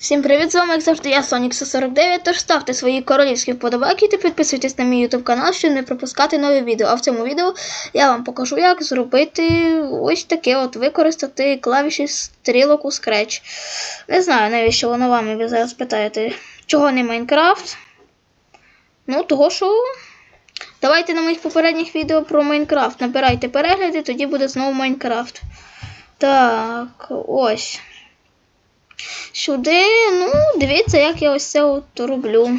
Всім привіт, з вами, як завжди, я Сонік 49 Тож ставте свої королівські вподобайки та підписуйтесь на мій YouTube канал, щоб не пропускати нові відео. А в цьому відео я вам покажу, як зробити ось таке от використати клавіші стрілок у Scratch. Не знаю, навіщо воно вам, ви зараз питаєте, чого не Майнкрафт. Ну, того що. Давайте на моїх попередніх відео про Майнкрафт. Набирайте перегляди, тоді буде знову Майнкрафт. Так, ось. Сюди, ну, дивіться, як я ось це от роблю.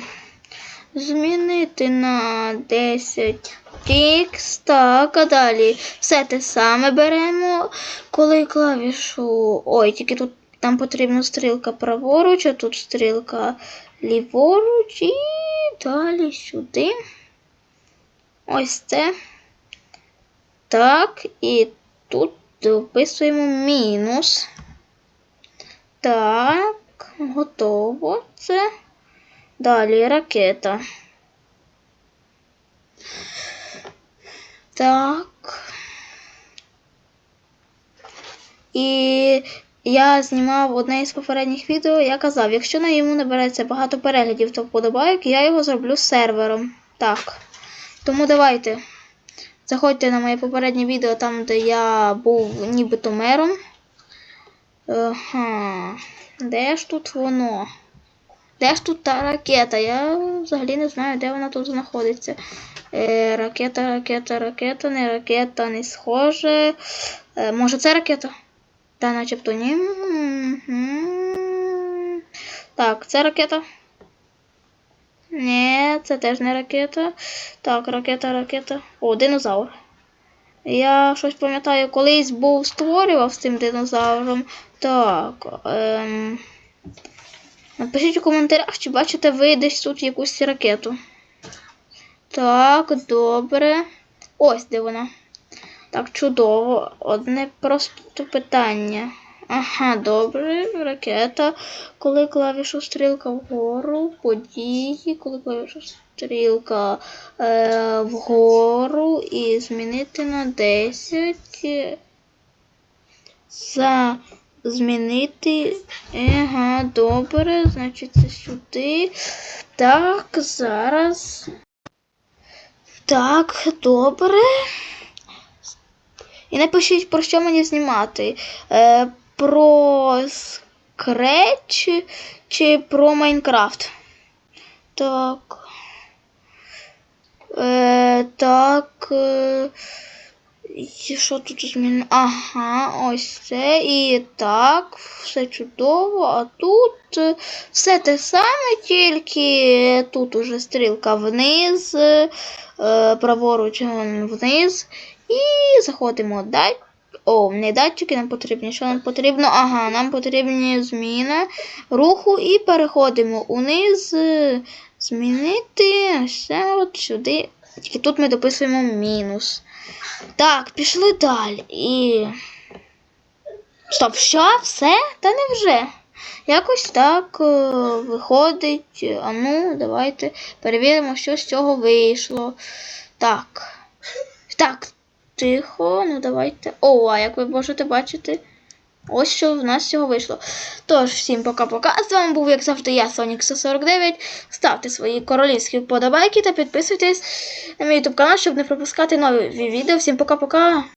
Змінити на 10 тікс. Так, а далі все те саме беремо. Коли клавішу. Ой, тільки тут там потрібна стрілка праворуч, а тут стрілка ліворуч і далі сюди. Ось це. Так, і тут дописуємо мінус. Так, готово це. Далі ракета. Так. І я знімав одне із попередніх відео, я казав, якщо на йому набереться багато переглядів та вподобайок, я його зроблю сервером. Так. Тому давайте. Заходьте на моє попереднє відео, там, де я був нібито мером. Ага. Де ж тут воно? Де ж тут та ракета? Я взагалі не знаю, де вона тут знаходиться. Е, ракета, ракета, ракета, не ракета, не схоже. Е, може це ракета? Та начебто ні. Так, це ракета. Ні, це теж не ракета. Так, ракета, ракета. О, динозавр. Я щось пам'ятаю, колись був створював з цим динозавром. Так. Ем... Напишіть у коментарях, чи бачите ви десь тут якусь ракету. Так, добре. Ось де вона. Так, чудово. Одне просто питання. Ага, добре, ракета. Коли клавішу стрілка вгору, події, коли клавішу стрілка е, вгору і змінити на 10. За змінити. Ага, добре, значить це сюди. Так, зараз. Так, добре. І напишіть, про що мені знімати. Е, про Scratch чи про Майнкрафт. Так. Е, так. Е, що тут змінено? Ага, ось це. І так, все чудово. А тут все те саме, тільки тут уже стрілка вниз, е, праворуч вниз. І заходимо далі. О, не датчики нам потрібні. Що нам потрібно? Ага, нам потрібні зміна руху і переходимо униз. е, Змінити все от сюди. Тільки тут ми дописуємо мінус. Так, пішли далі. І. Стоп, що? Все? Та невже? Якось так е, виходить. А ну, давайте перевіримо, що з цього вийшло. Так. Так, тихо, ну давайте. О, а як ви можете бачити, ось що в нас цього вийшло. Тож, всім пока-пока. З вами був, як завжди, я, Сонік 149. Ставте свої королівські вподобайки та підписуйтесь на мій YouTube канал, щоб не пропускати нові відео. Всім пока-пока.